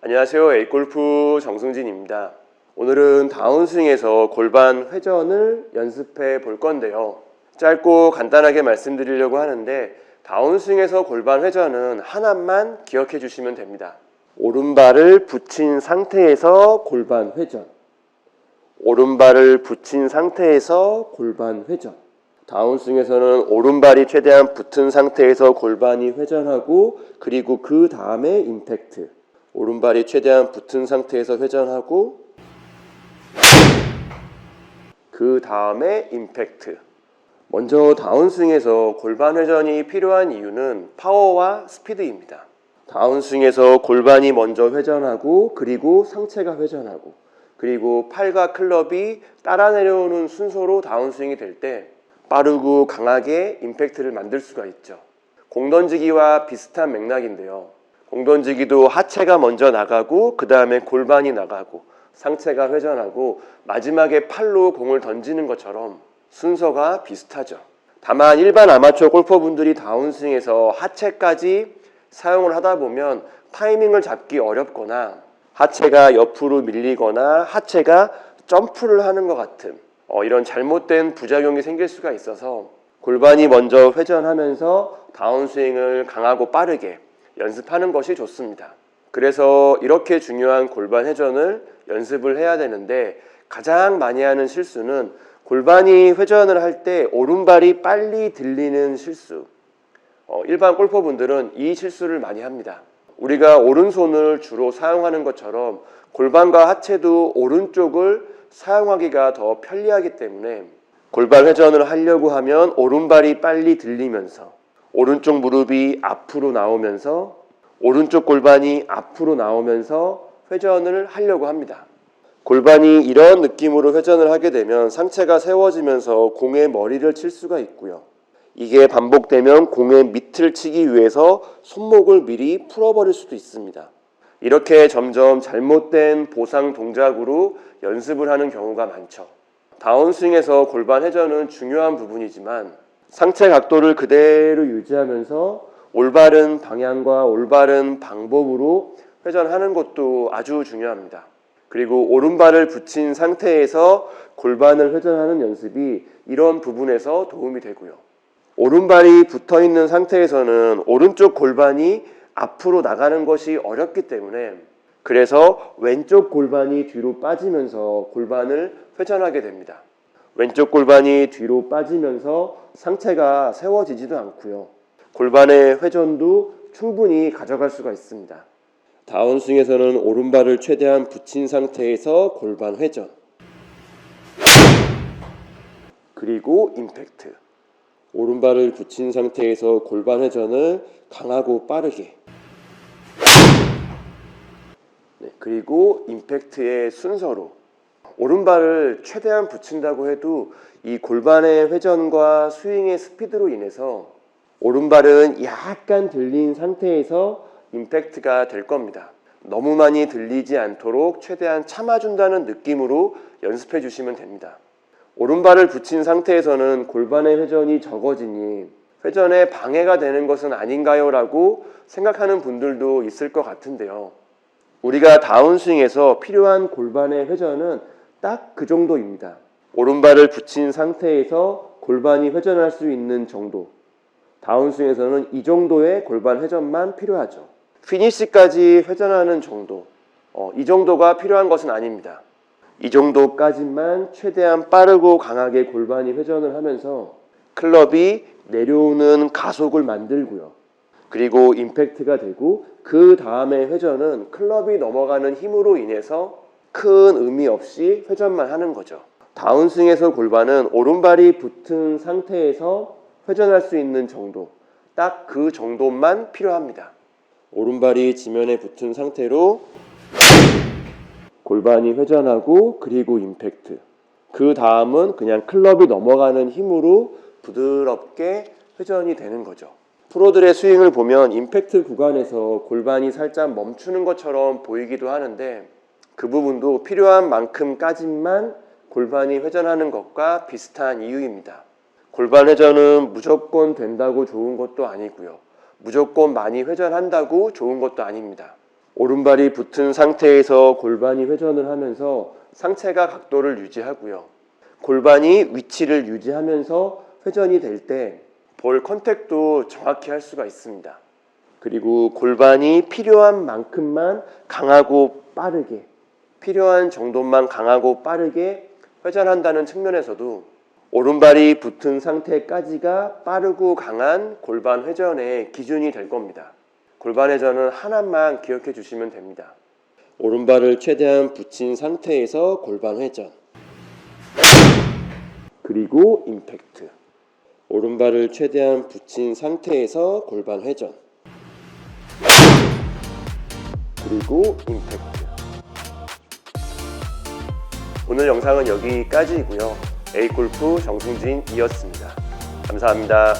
안녕하세요. 에이골프 정승진입니다. 오늘은 다운스윙에서 골반 회전을 연습해 볼 건데요. 짧고 간단하게 말씀드리려고 하는데 다운스윙에서 골반 회전은 하나만 기억해 주시면 됩니다. 오른발을 붙인 상태에서 골반 회전. 오른발을 붙인 상태에서 골반 회전. 다운스윙에서는 오른발이 최대한 붙은 상태에서 골반이 회전하고 그리고 그 다음에 임팩트. 오른발이 최대한 붙은 상태에서 회전하고 그 다음에 임팩트. 먼저 다운스윙에서 골반 회전이 필요한 이유는 파워와 스피드입니다. 다운스윙에서 골반이 먼저 회전하고 그리고 상체가 회전하고 그리고 팔과 클럽이 따라 내려오는 순서로 다운스윙이 될 때 빠르고 강하게 임팩트를 만들 수가 있죠. 공 던지기와 비슷한 맥락인데요. 공 던지기도 하체가 먼저 나가고 그 다음에 골반이 나가고 상체가 회전하고 마지막에 팔로 공을 던지는 것처럼 순서가 비슷하죠. 다만 일반 아마추어 골퍼분들이 다운스윙에서 하체까지 사용을 하다 보면 타이밍을 잡기 어렵거나 하체가 옆으로 밀리거나 하체가 점프를 하는 것 같은 어, 이런 잘못된 부작용이 생길 수가 있어서 골반이 먼저 회전하면서 다운스윙을 강하고 빠르게 연습하는 것이 좋습니다. 그래서 이렇게 중요한 골반 회전을 연습을 해야 되는데 가장 많이 하는 실수는 골반이 회전을 할 때 오른발이 빨리 들리는 실수. 어, 일반 골퍼분들은 이 실수를 많이 합니다. 우리가 오른손을 주로 사용하는 것처럼 골반과 하체도 오른쪽을 사용하기가 더 편리하기 때문에 골반 회전을 하려고 하면 오른발이 빨리 들리면서 오른쪽 무릎이 앞으로 나오면서 오른쪽 골반이 앞으로 나오면서 회전을 하려고 합니다. 골반이 이런 느낌으로 회전을 하게 되면 상체가 세워지면서 공의 머리를 칠 수가 있고요. 이게 반복되면 공의 밑을 치기 위해서 손목을 미리 풀어버릴 수도 있습니다. 이렇게 점점 잘못된 보상 동작으로 연습을 하는 경우가 많죠. 다운스윙에서 골반 회전은 중요한 부분이지만 상체 각도를 그대로 유지하면서 올바른 방향과 올바른 방법으로 회전하는 것도 아주 중요합니다. 그리고 오른발을 붙인 상태에서 골반을 회전하는 연습이 이런 부분에서 도움이 되고요. 오른발이 붙어 있는 상태에서는 오른쪽 골반이 앞으로 나가는 것이 어렵기 때문에 그래서 왼쪽 골반이 뒤로 빠지면서 골반을 회전하게 됩니다. 왼쪽 골반이 뒤로 빠지면서 상체가 세워지지도 않고요. 골반의 회전도 충분히 가져갈 수가 있습니다. 다운스윙에서는 오른발을 최대한 붙인 상태에서 골반 회전 그리고 임팩트 오른발을 붙인 상태에서 골반 회전을 강하고 빠르게 네, 그리고 임팩트의 순서로 오른발을 최대한 붙인다고 해도 이 골반의 회전과 스윙의 스피드로 인해서 오른발은 약간 들린 상태에서 임팩트가 될 겁니다. 너무 많이 들리지 않도록 최대한 참아준다는 느낌으로 연습해 주시면 됩니다. 오른발을 붙인 상태에서는 골반의 회전이 적어지니 회전에 방해가 되는 것은 아닌가요? 라고 생각하는 분들도 있을 것 같은데요. 우리가 다운스윙에서 필요한 골반의 회전은 딱 그 정도입니다. 오른발을 붙인 상태에서 골반이 회전할 수 있는 정도. 다운스윙에서는 이 정도의 골반 회전만 필요하죠. 피니시까지 회전하는 정도. 어, 이 정도가 필요한 것은 아닙니다. 이 정도까지만 최대한 빠르고 강하게 골반이 회전을 하면서 클럽이 내려오는 가속을 만들고요. 그리고 임팩트가 되고 그 다음에 회전은 클럽이 넘어가는 힘으로 인해서 큰 의미 없이 회전만 하는 거죠. 다운스윙에서 골반은 오른발이 붙은 상태에서 회전할 수 있는 정도, 딱 그 정도만 필요합니다. 오른발이 지면에 붙은 상태로 골반이 회전하고 그리고 임팩트. 그 다음은 그냥 클럽이 넘어가는 힘으로 부드럽게 회전이 되는 거죠. 프로들의 스윙을 보면 임팩트 구간에서 골반이 살짝 멈추는 것처럼 보이기도 하는데 그 부분도 필요한 만큼까지만 골반이 회전하는 것과 비슷한 이유입니다. 골반 회전은 무조건 된다고 좋은 것도 아니고요. 무조건 많이 회전한다고 좋은 것도 아닙니다. 오른발이 붙은 상태에서 골반이 회전을 하면서 상체가 각도를 유지하고요. 골반이 위치를 유지하면서 회전이 될 때 볼 컨택도 정확히 할 수가 있습니다. 그리고 골반이 필요한 만큼만 강하고 빠르게 필요한 정도만 강하고 빠르게 회전한다는 측면에서도 오른발이 붙은 상태까지가 빠르고 강한 골반 회전의 기준이 될 겁니다. 골반 회전은 하나만 기억해 주시면 됩니다. 오른발을 최대한 붙인 상태에서 골반 회전. 그리고 임팩트. 오른발을 최대한 붙인 상태에서 골반 회전. 그리고 임팩트. 오늘 영상은 여기까지이고요. A골프 정승진이었습니다. 감사합니다.